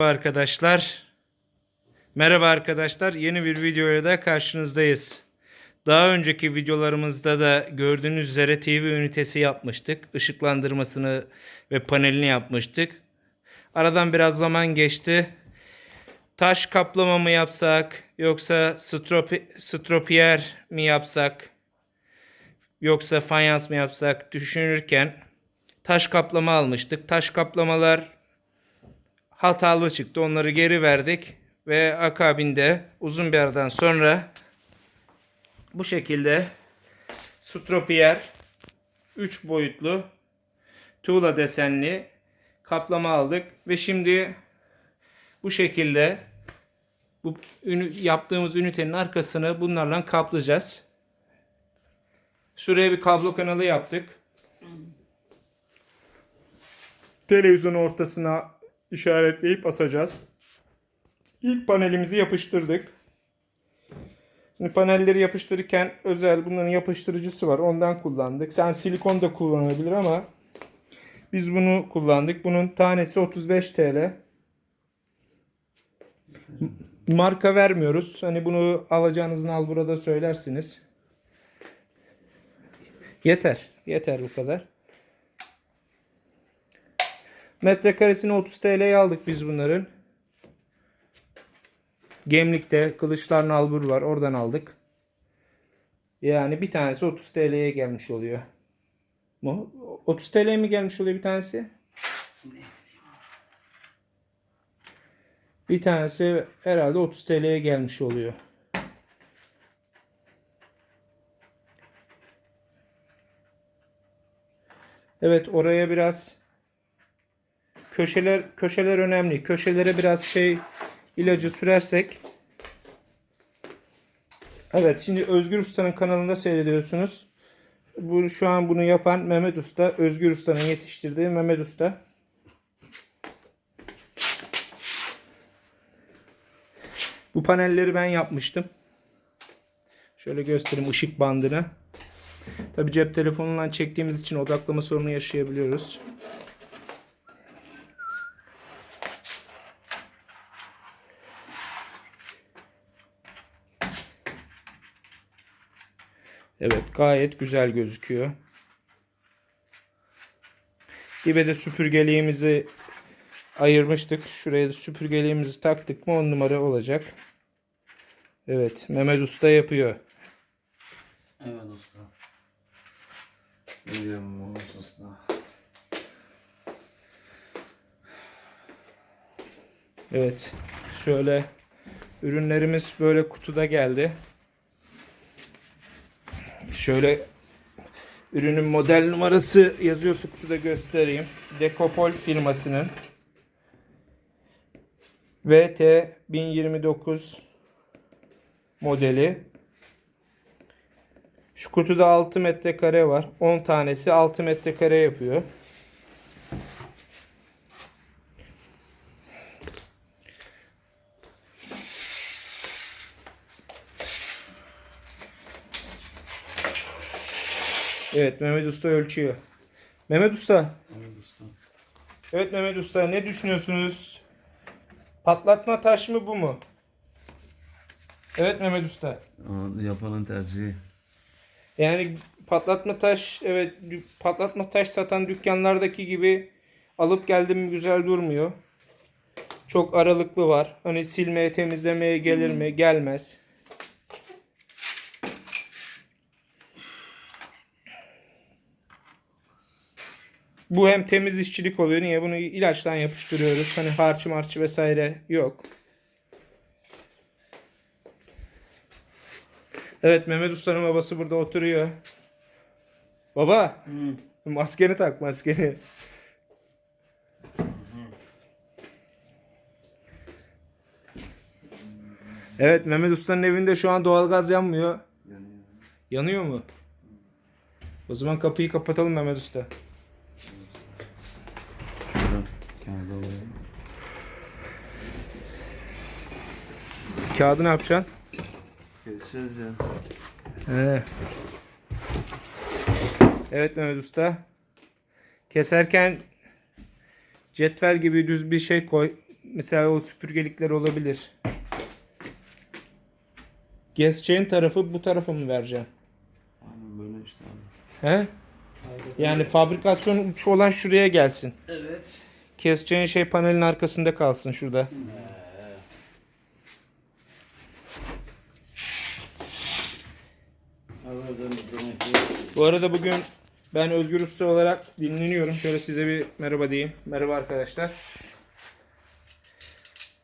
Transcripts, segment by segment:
Merhaba arkadaşlar. Merhaba arkadaşlar. Yeni bir videoyla da karşınızdayız. Daha önceki videolarımızda da gördüğünüz üzere TV ünitesi yapmıştık. Işıklandırmasını ve panelini yapmıştık. Aradan biraz zaman geçti. Taş kaplama mı yapsak yoksa stropi, stropiyer mi yapsak yoksa fayans mı yapsak düşünürken taş kaplama almıştık. Taş kaplamalar hatalı çıktı. Onları geri verdik ve akabinde uzun bir aradan sonra bu şekilde stropiyer 3 boyutlu tuğla desenli kaplama aldık ve şimdi bu şekilde bu ünü- yaptığımız ünitenin arkasını bunlarla kaplayacağız. Şuraya bir kablo kanalı yaptık. Televizyonun ortasına işaretleyip asacağız. İlk panelimizi yapıştırdık. Şimdi panelleri yapıştırırken özel bunların yapıştırıcısı var. Ondan kullandık. Sen silikon da kullanabilir ama biz bunu kullandık. Bunun tanesi 35 TL. Marka vermiyoruz. Hani bunu alacağınızın al burada söylersiniz. Yeter. Yeter bu kadar. Metrekaresini 30 TL'ye aldık biz bunların. Gemlik'te Kılıçlar Nalbur var. Oradan aldık. Yani bir tanesi 30 TL'ye gelmiş oluyor. Mu? 30 TL mi gelmiş oluyor bir tanesi? Bir tanesi herhalde 30 TL'ye gelmiş oluyor. Evet oraya biraz köşeler köşeler önemli. Köşelere biraz şey ilacı sürersek Evet şimdi Özgür Usta'nın kanalında seyrediyorsunuz. Bu şu an bunu yapan Mehmet Usta, Özgür Usta'nın yetiştirdiği Mehmet Usta. Bu panelleri ben yapmıştım. Şöyle göstereyim ışık bandını. Tabi cep telefonundan çektiğimiz için odaklama sorunu yaşayabiliyoruz. Evet gayet güzel gözüküyor. Dibe de süpürgeliğimizi ayırmıştık. Şuraya da süpürgeliğimizi taktık mı 10 numara olacak. Evet Mehmet Usta yapıyor. Evet usta. Muhammed usta. Evet şöyle ürünlerimiz böyle kutuda geldi. Şöyle ürünün model numarası yazıyorsa kutuda göstereyim. Dekopol firmasının VT 1029 modeli. Şu kutuda 6 metrekare var. 10 tanesi 6 metrekare yapıyor. Evet Mehmet Usta ölçüyor. Mehmet Usta. Evet usta. Evet Mehmet Usta ne düşünüyorsunuz? Patlatma taş mı bu mu? Evet Mehmet Usta. Ama yapanın tercihi. Yani patlatma taş evet patlatma taş satan dükkanlardaki gibi alıp geldim güzel durmuyor. Çok aralıklı var. Hani silmeye temizlemeye gelir mi? Gelmez. Bu hem temiz işçilik oluyor. Niye? Bunu ilaçtan yapıştırıyoruz. Hani harçı marçı vesaire yok. Evet Mehmet Usta'nın babası burada oturuyor. Baba maskeni tak maskeni. Evet Mehmet Usta'nın evinde şu an doğalgaz yanmıyor. Yani Yanıyor mu? O zaman kapıyı kapatalım Mehmet Usta. Kağıdı alayım. Kağıdı ne yapacaksın? Keseceğiz ya. He. Evet Mehmet Usta. Keserken cetvel gibi düz bir şey koy. Mesela o süpürgelikler olabilir. Gezeceğin tarafı bu tarafa mı vereceğim? Aynen böyle işte abi. He? Yani fabrikasyon uçu olan şuraya gelsin. Evet. Keseceğin şey panelin arkasında kalsın şurada. Bu arada bugün ben Özgür Usta olarak dinleniyorum. Şöyle size bir merhaba diyeyim. Merhaba arkadaşlar.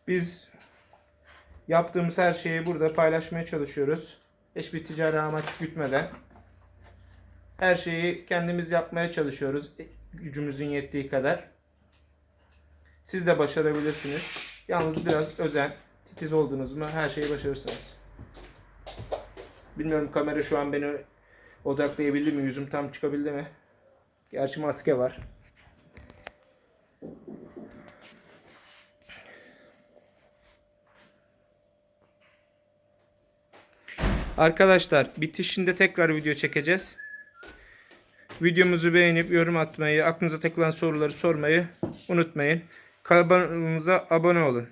Biz yaptığımız her şeyi burada paylaşmaya çalışıyoruz. Hiçbir ticari amaç gütmeden. Her şeyi kendimiz yapmaya çalışıyoruz. Gücümüzün yettiği kadar. Siz de başarabilirsiniz. Yalnız biraz özen, titiz oldunuz mu her şeyi başarırsınız. Bilmiyorum kamera şu an beni odaklayabildi mi? Yüzüm tam çıkabildi mi? Gerçi maske var. Arkadaşlar bitişinde tekrar video çekeceğiz. Videomuzu beğenip yorum atmayı, aklınıza takılan soruları sormayı unutmayın. Kanalımıza abone olun.